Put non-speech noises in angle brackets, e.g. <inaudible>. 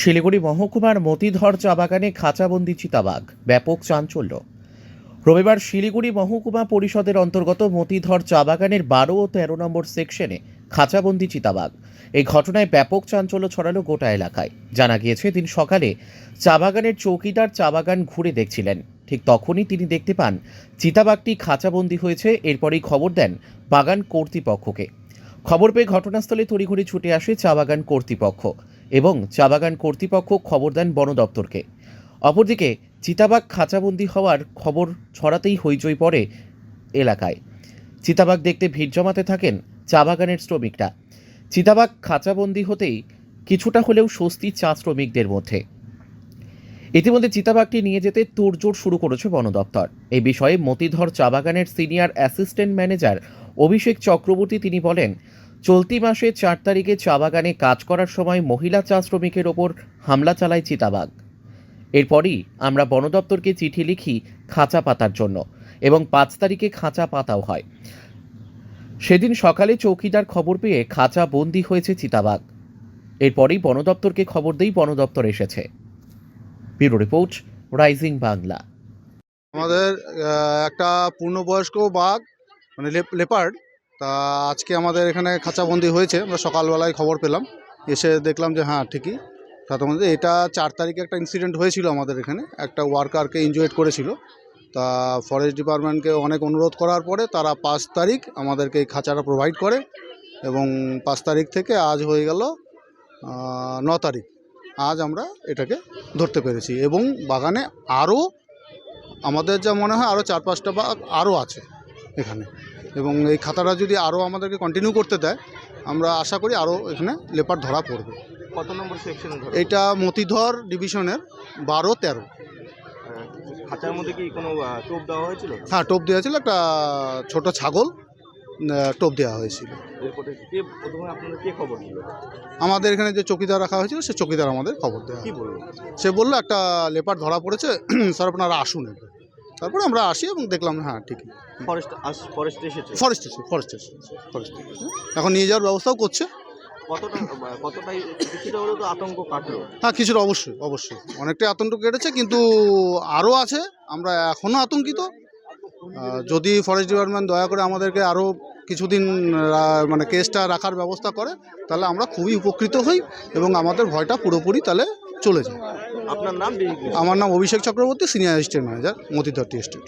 শিলিগুড়ি মহকুমার মতিধর চা বাগানে খাঁচাবন্দি চিতাবাঘ, ব্যাপক চাঞ্চল্য। রবিবার শিলিগুড়ি মহকুমা পরিষদের অন্তর্গত মতিধর চা বাগানের বারো ও তেরো নম্বর সেকশনে খাঁচাবন্দি চিতাবাঘ। এই ঘটনায় ব্যাপক চাঞ্চল্য ছড়ালো গোটা এলাকায়। জানা গিয়েছে, দিন সকালে চা বাগানের চৌকিদার চা বাগান ঘুরে দেখছিলেন। ঠিক তখনই তিনি দেখতে পান, চিতাবাঘটি খাঁচাবন্দি হয়েছে, এরপরেই খবর দেন বাগান কর্তৃপক্ষকে। খবর পেয়ে ঘটনাস্থলে তড়িঘড়ি ছুটে আসে চা বাগান কর্তৃপক্ষ। এবং চা বাগান কর্তৃপক্ষ খবর দেন বন দপ্তরকে। অপরদিকে চিতাবাঘ খাঁচাবন্দি হওয়ার খবর ছড়াতেই হইচই পড়ে এলাকায়। চিতাবাঘ দেখতে ভিড় জমাতে থাকেন চা বাগানের শ্রমিকরা। চিতাবাঘ খাঁচাবন্দি হতেই কিছুটা হলেও স্বস্তি চা শ্রমিকদের মধ্যে। ইতিমধ্যে চিতাবাঘটি নিয়ে যেতে তোড়জোড় শুরু করেছে বন দপ্তর। এই বিষয়ে মতিধর চা বাগানের senior assistant manager Abhishek Chakraborty তিনি বলেন চলতি মাসে চার তারিখে চা বাগানে কাজ করার সময় মহিলা চা শ্রমিকের ওপর হামলা চালায় চিতাবাঘ। এরপরই আমরা বন দপ্তরকে চিঠি লিখি খাঁচা পাতার জন্য এবং পাঁচ তারিখে খাঁচা পাতাও হয়। সেদিন সকালে চৌকিদার খবর পেয়ে খাঁচা বন্দি হয়েছে চিতাবাঘ। এরপরেই বন দপ্তরকে খবর দেই বন দপ্তর এসেছে। Bureau report, rising Bangla. আমাদের একটা পূর্ণবয়স্ক বাঘ মানে লেপার্ড তা আজকে আমাদের এখানে খাঁচাবন্দি হয়েছে, আমরা সকালবেলায় খবর পেলাম। এসে দেখলাম যে হ্যাঁ ঠিকই। তার এটা চার তারিখে একটা ইনসিডেন্ট হয়েছিল আমাদের এখানে। একটা ওয়ার্কারকে ইনজুয়েট করেছিল। তা ফরেস্ট ডিপার্টমেন্টকে অনেক অনুরোধ করার পরে তারা পাঁচ তারিখ আমাদেরকে এই খাঁচাটা প্রোভাইড করে এবং পাঁচ তারিখ থেকে আজ হয়ে গেল ন তারিখ। আজ আমরা এটাকে ধরতে পেরেছি এবং বাগানে আরও আমাদের যা মনে হয় আরও চার পাঁচটা বাঘ আরও আছে এখানে। এবং এই খাতাটা যদি আরও আমাদেরকে কন্টিনিউ করতে দেয় আমরা আশা করি আরও এখানে লেপার ধরা পড়বে। কত নম্বর সেকশনে এটা মতিধর ডিভিশনের বারো তেরো। খাঁচার মধ্যে কি কোনো টোপ দেওয়া হয়েছিল? হ্যাঁ টোপ দেওয়া ছিল একটা ছোট ছাগল টোপ দেওয়া হয়েছিল। আমাদের এখানে যে চকিদার রাখা হয়েছিল সে চকিদার আমাদের খবর দেওয়া সে বলল একটা লেপার ধরা পড়েছে <clears throat> স্যার আপনারা আসুন এবার। তারপরে আমরা আসি এবং দেখলাম হ্যাঁ ঠিকই। ফরেস্ট ফরেস্ট এসেছে। ফরেস্ট এসে ফরেস্ট এসে ফরেস্ট এখন নিয়ে যাওয়ার ব্যবস্থাও করছে। কতটা কতটাই কিছুটা হলেও তো আতঙ্ক কাটলো। হ্যাঁ কিছুটা অবশ্যই অবশ্যই। অনেকটাই আতঙ্ক কেটেছে কিন্তু আরও আছে। আমরা এখনও আতঙ্কিত। যদি ফরেস্ট ডিপার্টমেন্ট দয়া করে আমাদেরকে আরও কিছুদিন মানে কেসটা রাখার ব্যবস্থা করে তাহলে আমরা খুবই উপকৃত হই এবং আমাদের ভয়টা পুরোপুরি তাহলে চলে যায়। আপনার নাম? আমার নাম Abhishek Chakraborty senior assistant manager Motidhar tea estate